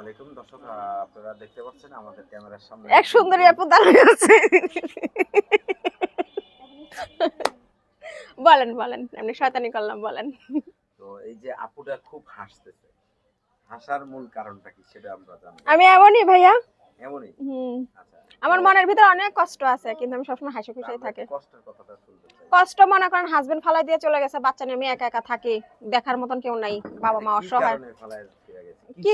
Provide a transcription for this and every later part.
আলাইকুম। দর্শক আপনারা দেখতে পাচ্ছেন আমাদের ক্যামেরার সামনে এক সুন্দরী আপু দাঁড়িয়ে আছে। বলেন বলেন এমনি শয়তানি করলাম বলেন। তো এই যে আপুটা খুব হাসতেছে। হাসার মূল কারণটা কি সেটা আমরা জানি আমি এমনই ভাইয়া। এমনই? হুম। আচ্ছা। আমার মনের ভিতরে অনেক কষ্ট আছে কিন্তু আমি সবসময় হাসি খুশি আমরা থাকে। কষ্টের কথাটা শুনতে কষ্ট মনে করেন হাজবেন্ড ফালাই দিয়ে চলে গেছে বাচ্চা নিয়ে আমি একা একা থাকি দেখার মতন কেউ নাই বাবা মা অসহায়। কি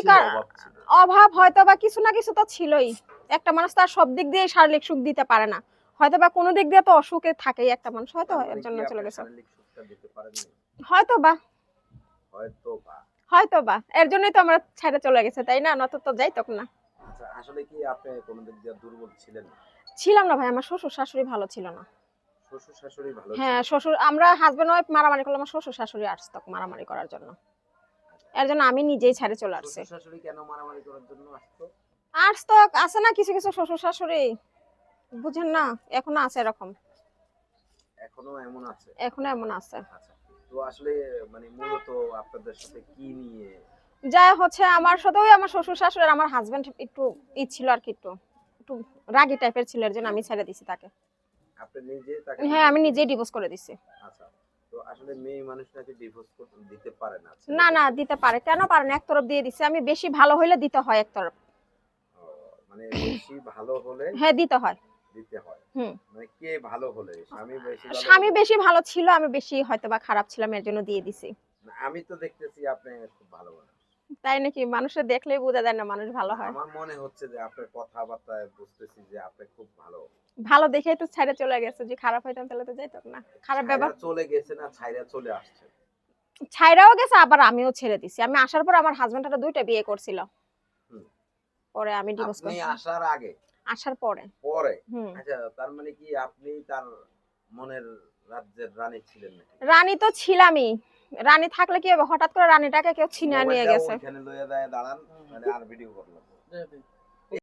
অভাব হয়তো বা কিছু না কিছু তো ছিলই। একটা মানুষ তার সব দিক দিয়ে শারীরিক সুখ দিতে পারে না। হয়তো বা কোনো দিক দিয়ে তো অসুখে থাকেই একটা মানুষ। হয়তো এর জন্য চলে গেছে? হয়তো বা হয়তো বা। হয়তো বা এর জন্যই তো আমরা ছেড়ে চলে গেছে তাই না? নত তো যাই তখন না। আচ্ছা, আসলে কি আপনি কোনো দিক দিয়ে দুর্বল ছিলেন? ছিলাম না ভাই আমার শ্বশুর শাশুড়ি ভালো ছিল না। শ্বশুর শাশুড়ি ভালো হ্যাঁ শ্বশুর আমরা হাজবেন্ড ওয়াইফ মারামারি করলাম আমার শ্বশুর শাশুড়ি আসতো মারামারি করার জন্য। এর জন্য আমি নিজেই ছেড়ে চলে আসছি। শ্বশুর শাশুড়ি কেন মারামারি করার জন্য আসতো? আসতো আছে না কিছু কিছু শ্বশুর শাশুড়ি বুঝেন না এখনও আছে এরকম। এখনও এমন আছে? এখনও এমন আছে। আচ্ছা তো আসলে মানে মূলত আপনাদের সাথে কি নিয়ে? যা হচ্ছে আমার সাথে ওই আমার শ্বশুর শাশুড়ি আমার হাজবেন্ড একটু ই ছিল আর কি একটু একটু রাগি টাইপের ছিল এর জন্য আমি ছেড়ে দিছি তাকে। আপনি নিজে তাকে হ্যাঁ আমি নিজেই ডিভোর্স করে দিছি। আচ্ছা। তো আসলে মেয়ে মানুষটাকে ডিভোর্স দিতে পারে না? না না দিতে পারে। কেন পারে না? দিয়ে দিছে। আমি বেশি ভালো হইলে দিতে হয় মানে বেশি ভালো হলে হ্যাঁ দিতে হয়। দিতে হয়। মানে কে ভালো হলে? স্বামী বেশি ভালো স্বামী বেশি ভালো ছিল আমি বেশি হয়তো বা খারাপ ছিলাম এর জন্য দিয়ে দিছি। আমি তো দেখতেছি আপনি খুব ভালো মানুষ তাই নাকি? মানুষের দেখলেই বোঝা যায় না মানুষ ভালো হয়। আমার মনে হচ্ছে যে আপনার কথাবার্তায় বুঝতেছি যে আপনি খুব ভালো। ভালো দেখেই তো ছেড়ে চলে গেছে। যে খারাপ হইতাম তাহলে তো যাইতাম না। খারাপ ছাইরা চলে গেছে না ছাইরা চলে আসছে। ছাইরাও গেছে আবার আমিও ছেড়ে দিছি। আমি আসার পর আমার হাজবেন্ড একটা দুইটা বিয়ে করছিল। পরে আমি ডিভোর্স আপনি আসার আগে? আসার পরে। পরে? আচ্ছা তার মানে কি আপনি তার মনের রাজ্যের রানী ছিলেন নাকি? রানী তো ছিলামই। রানী থাকলে কি হবে? হঠাৎ করে রানীটাকে কেউ ছিনিয়ে নিয়ে গেছে। লইয়া দাঁড়ান মানে আর ভিডিও করলাম